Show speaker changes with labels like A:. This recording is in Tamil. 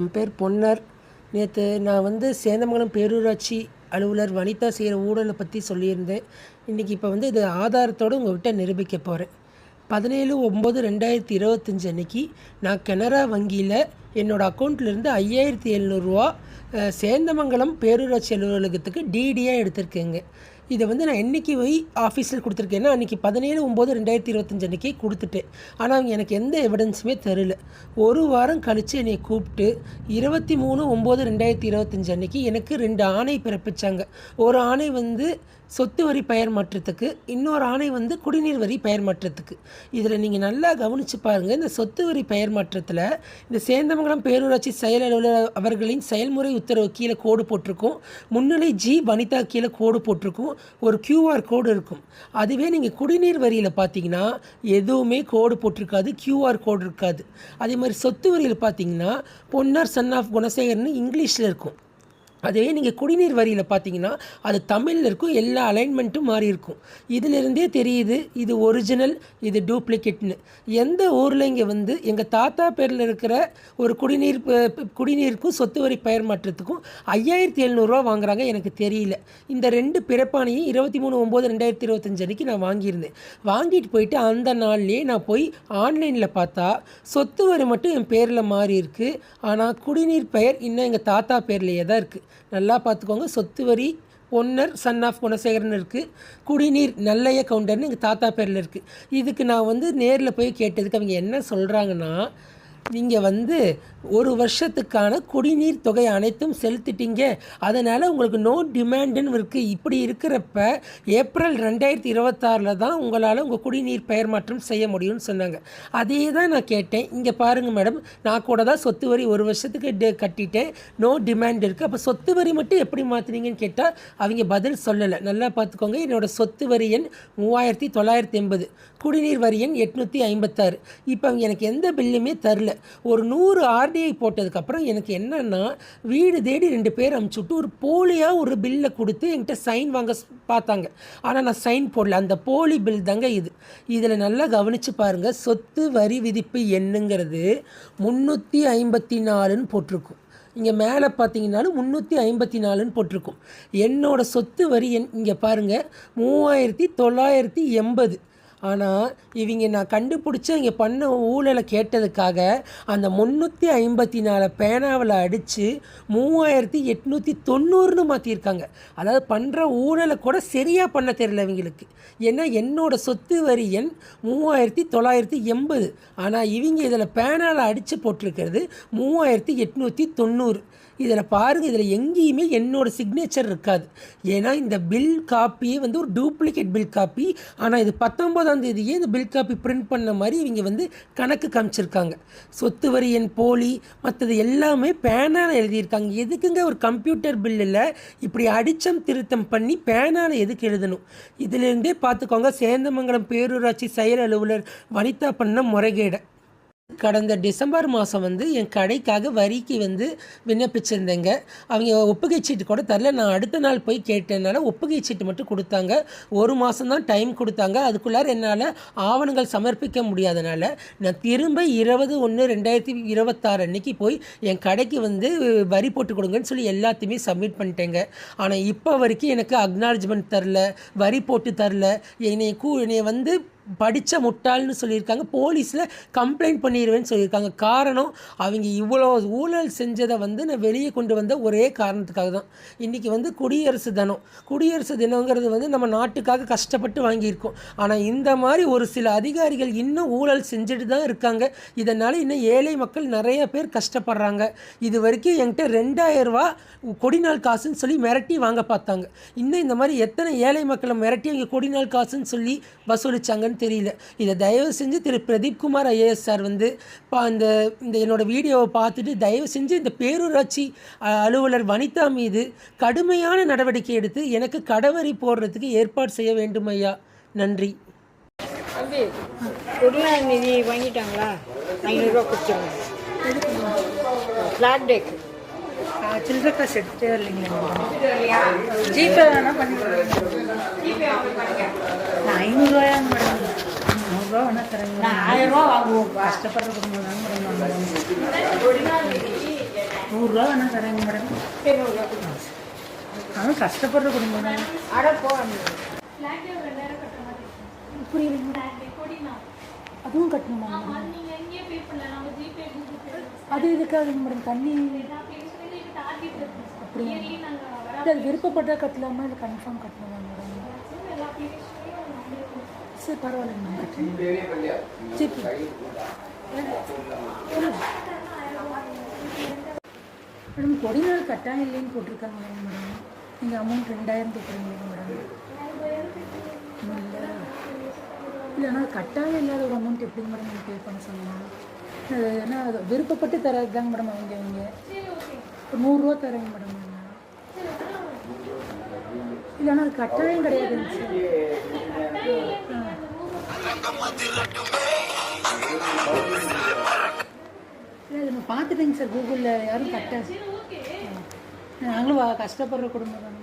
A: என் பேர் பொன்னர். நேற்று நான் வந்து சேந்தமங்கலம் பேரூராட்சி அலுவலர் வனிதா செய்கிற ஊழலை பற்றி சொல்லியிருந்தேன். இன்றைக்கி இப்போ வந்து இது ஆதாரத்தோடு உங்கள்கிட்ட நிரூபிக்க போகிறேன். பதினேழு ஒம்பது ரெண்டாயிரத்தி இருபத்தஞ்சி அன்னைக்கு நான் கனரா வங்கியில் என்னோடய அக்கௌண்ட்லேருந்து ஐயாயிரத்தி எழுநூறுவா சேந்தமங்கலம் பேரூராட்சி அலுவலகத்துக்கு டிடியாக எடுத்திருக்கேங்க. இதை வந்து நான் என்றைக்கு போய் ஆஃபீஸில் கொடுத்துருக்கேன்னா அன்றைக்கி பதினேழு ஒம்பது ரெண்டாயிரத்தி இருபத்தஞ்சு அன்றைக்கி கொடுத்துட்டேன். ஆனால் அவங்க எனக்கு எந்த எவிடன்ஸுமே தெரில ஒரு வாரம் கழித்து என்னை கூப்பிட்டு இருபத்தி மூணு ஒம்பது ரெண்டாயிரத்தி இருபத்தஞ்சு அன்றைக்கி எனக்கு ரெண்டு ஆணை பிறப்பிச்சாங்க. ஒரு ஆணை வந்து சொத்து வரி பெயர் மாற்றத்துக்கு இன்னொரு ஆணை வந்து குடிநீர் வரி பெயர் மாற்றத்துக்கு. இதில் நீங்கள் நல்லா கவனித்து பாருங்கள் இந்த சொத்து வரி பெயர் மாற்றத்தில் இந்த சேந்தமங்கலம் பேரூராட்சி செயல் அலுவலர் அவர்களின் செயல்முறை உத்தரவு கீழே கோடு போட்டிருக்கும். முன்னிலை ஜி வனிதா கீழே கோடு போட்டிருக்கும். ஒரு கியூஆர் கோடு இருக்கும். அதுவே நீங்கள் குடிநீர் வரியில் பார்த்தீங்கன்னா எதுவுமே கோடு போட்டிருக்காது கியூஆர் கோடு இருக்காது. அதே மாதிரி சொத்து வரியில் பார்த்தீங்கன்னா பொன்னார் சன் ஆஃப் குணசேகர்னு இங்கிலீஷில் இருக்கும். அதே நீங்கள் குடிநீர் வரியில் பார்த்தீங்கன்னா அது தமிழில் இருக்கும் எல்லா அலைன்மெண்ட்டும் மாறி இருக்கும். இதிலிருந்தே தெரியுது இது ஒரிஜினல் இது டூப்ளிகேட்னு எந்த ஊரில் இங்கே வந்து எங்கள் தாத்தா பேரில் இருக்கிற ஒரு குடிநீர் குடிநீருக்கும் சொத்து வரி பெயர் மாற்றத்துக்கும் ஐயாயிரத்தி எழுநூறுவா வாங்குறாங்க எனக்கு தெரியல. இந்த ரெண்டு பிறப்பானையும் இருபத்தி மூணு ஒம்பது ரெண்டாயிரத்தி இருபத்தஞ்சு அன்னைக்கு நான் வாங்கியிருந்தேன். வாங்கிட்டு போயிட்டு அந்த நாள்லேயே நான் போய் ஆன்லைனில் பார்த்தா சொத்து வரி மட்டும் என் பேரில் மாறி இருக்குது ஆனால் குடிநீர் பெயர் இன்னும் எங்கள் தாத்தா பேர்லேயே தான் இருக்குது நல்லா பார்த்துக்கோங்க. சொத்து வரி பொன்னர் சன் ஆஃப் குணசேகரன் இருக்குது குடிநீர் நல்லைய கவுண்டர்னு எங்கள் தாத்தா பேரில் இருக்குது இதுக்கு நான் வந்து நேரில் போய் கேட்டதுக்கு அவங்க என்ன சொல்கிறாங்கன்னா நீங்கள் வந்து ஒரு வருஷத்துக்கான குடிநீர் தொகை அனைத்தும் செலுத்திட்டீங்க. அதனால் உங்களுக்கு நோ டிமாண்டுன்னு இருக்குது இப்படி இருக்கிறப்ப ஏப்ரல் ரெண்டாயிரத்தி இருபத்தாறில் தான் உங்களால் உங்கள் குடிநீர் பெயர் மாற்றம் செய்ய முடியும்னு சொன்னாங்க. அதே தான் நான் கேட்டேன். இங்கே பாருங்கள் மேடம் நான் கூட தான் சொத்து வரி ஒரு வருஷத்துக்கு டே- கட்டிட்டேன். நோ டிமாண்ட் இருக்குது அப்போ சொத்து வரி மட்டும் எப்படி மாற்றுனீங்கன்னு கேட்டால் அவங்க பதில் சொல்லலை. நல்லா பார்த்துக்கோங்க என்னோடய சொத்து வரி எண் மூவாயிரத்தி தொள்ளாயிரத்தி எண்பது. குடிநீர் வரி எண் எட்நூற்றி ஐம்பத்தாறு. இப்போ அவங்க எனக்கு எந்த பில்லுமே தரல. ஒரு நூறு ஆர்டிஐ போட்டதுக்கப்புறம் எனக்கு என்னென்னா வீடு தேடி ரெண்டு பேர் அமுச்சுட்டு ஒரு போலியாக ஒரு பில்லை கொடுத்து என்கிட்ட சைன் வாங்க பார்த்தாங்க. ஆனால் நான் சைன் போடல. அந்த போலி பில் தாங்க இது. இதில் நல்லா கவனித்து பாருங்கள் சொத்து வரி விதிப்பு எண்ணுங்கிறது முந்நூற்றி ஐம்பத்தி நாலுன்னு போட்டிருக்கும். இங்கே மேலே பார்த்தீங்கன்னாலும் முந்நூற்றி ஐம்பத்தி நாலுன்னு போட்டிருக்கும். என்னோடய சொத்து வரி எண் இங்கே பாருங்கள் மூவாயிரத்தி தொள்ளாயிரத்தி எண்பது. ஆனால் இவங்க நான் கண்டுபிடிச்சி இங்கே பண்ண ஊழலை கேட்டதுக்காக அந்த முந்நூற்றி ஐம்பத்தி நாலு பேனாவில் அடித்து மூவாயிரத்தி எட்நூற்றி தொண்ணூறுன்னு மாற்றிருக்காங்க அதாவது பண்ணுற ஊழலை கூட சரியாக பண்ண தெரியல இவங்களுக்கு. ஏன்னா என்னோடய சொத்து வரி எண் மூவாயிரத்தி தொள்ளாயிரத்தி எண்பது. ஆனால் இவங்க இதில் பேனாவில் அடித்து போட்டிருக்கிறது மூவாயிரத்தி எட்நூற்றி தொண்ணூறு. இதில் பாருங்கள் இதில் எங்கேயுமே என்னோடய சிக்னேச்சர் இருக்காது. ஏன்னா இந்த பில் காப்பியே வந்து ஒரு டூப்ளிகேட் பில் காப்பி ஆனால் இது பத்தொம்போதாம் தேதியே இந்த பில் காப்பி பிரிண்ட் பண்ண மாதிரி இவங்க வந்து கணக்கு காமிச்சிருக்காங்க. சொத்து வரி என் போலி மற்றது எல்லாமே பேனால் எழுதியிருக்காங்க. எதுக்குங்க ஒரு கம்ப்யூட்டர் பில்லில் இப்படி அடிச்சம் திருத்தம் பண்ணி பேனால் எதுக்கு எழுதணும்? இதிலிருந்தே பார்த்துக்கோங்க சேந்தமங்கலம் பேரூராட்சி செயல் அலுவலர் வனிதா பண்ண முறைகேடை. கடந்த டிசம்பர் மாதம் வந்து என் கடைக்காக வரிக்கு வந்து விண்ணப்பிச்சிருந்தேங்க. அவங்க ஒப்புகை சீட்டு கூட தரல. நான் அடுத்த நாள் போய் கேட்டதுனால ஒப்புகை சீட்டு மட்டும் கொடுத்தாங்க. ஒரு மாதம் தான் டைம் கொடுத்தாங்க. அதுக்குள்ளார என்னால் ஆவணங்கள் சமர்ப்பிக்க முடியாதனால நான் திரும்ப இருபது ஒன்று ரெண்டாயிரத்தி இருபத்தாறு அன்னைக்கு போய் என் கடைக்கு வந்து வரி போட்டு கொடுங்கன்னு சொல்லி எல்லாத்தையுமே சப்மிட் பண்ணிட்டேங்க. ஆனால் இப்போ வரைக்கும் எனக்கு அக்னாலஜ்மெண்ட் தரல வரி போட்டு தரல. என்னை கூ என்னை வந்து படித்த முட்டாள்னு சொல்லியிருக்காங்க. போலீஸில் கம்ப்ளைண்ட் பண்ணிடுவேன்னு சொல்லியிருக்காங்க. காரணம் அவங்க இவ்வளோ ஊழல் செஞ்சதை வந்து நான் வெளியே கொண்டு வந்த ஒரே காரணத்துக்காக தான். இன்றைக்கி வந்து குடியரசு தினம். குடியரசு தினங்கிறது வந்து நம்ம நாட்டுக்காக கஷ்டப்பட்டு வாங்கியிருக்கோம். ஆனால் இந்த மாதிரி ஒரு சில அதிகாரிகள் இன்னும் ஊழல் செஞ்சுட்டு தான் இருக்காங்க. இதனால் இன்னும் ஏழை மக்கள் நிறைய பேர் கஷ்டப்படுறாங்க. இது வரைக்கும் என்கிட்ட ரெண்டாயிரரூவா கொடிநாள் காசுன்னு சொல்லி மிரட்டி வாங்க பார்த்தாங்க. இன்னும் இந்த மாதிரி எத்தனை ஏழை மக்களை மிரட்டி அவங்க கொடிநாள் காசுன்னு சொல்லி வசூலிச்சாங்கன்னு தெரியல. இதை தயவு செஞ்சு திரு பிரதீப் குமார் ஐஏஎஸ் சார் வந்து பா இந்த இந்த என்னோட வீடியோவை பார்த்துட்டு தயவு செஞ்சு இந்த பேரூராட்சி அ, அலுவலர் வனிதா மீது கடுமையான நடவடிக்கை எடுத்து எனக்கு கடவரி போடுறதுக்கு ஏற்பாடு செய்ய வேண்டும் ஐயா. நன்றி.
B: கொடிநாள் நிதி வாங்கிட்டாங்களா? ஐநூறுரூவா கொடுத்தாங்க ஃப்ளாட் டேக்
C: சில்லற காசு எடுத்துட்டே இல்லைங்களா ஜிபே வேணா பண்ணி நான் ஐநூறுரூவாயா மேடம் வேணா தரேங்க
B: நான் ஆயிரம் ரூபா வாங்குவோம்.
C: கஷ்டப்படுற குடும்பம் தான் மேடம்
B: நிதி
C: நூறுரூவா வேணால் தரேங்க மேடம் ஆனால் கஷ்டப்படுற குடும்பம் தான்.
B: அட போ
C: புரியலைங்க அதுவும் கட்டணுமா அது எதுக்காதுங்க மேடம் தண்ணி அப்படியா? அது விருப்பப்பட்டால் கட்டலாமா? இல்லை கன்ஃபார்ம் கட்டணுமா மேடம் சரி பரவாயில்லைங்க மேடம் கட்டுறேன் ஜிபி மேடம் கொடிநாள் கட்டாயம் இல்லைன்னு போட்டிருக்காங்க மேடம். நீங்கள் அமௌண்ட் ரெண்டாயிரம் கேட்குறீங்க மேடம்? இல்லை. இல்லை ஆனால் கட்டாயம் இல்லாத ஒரு அமௌண்ட் எப்படிங்க மேடம் நீங்கள் பே பண்ண சொல்லலாம் ஏன்னா விருப்பப்பட்டு தரது தாங்க மேடம் அவங்க அவங்க நூறுரூவா தரேங்க மேடம் இல்லைன்னா இல்லை ஆனால் அது கட்டாயம் கிடையாதுங்க சார். இல்லை நான் பார்த்துட்டேங்க சார் கூகுளில். யாரும் கட்ட நாங்களும் வா- கஷ்டப்படுற குடும்பம்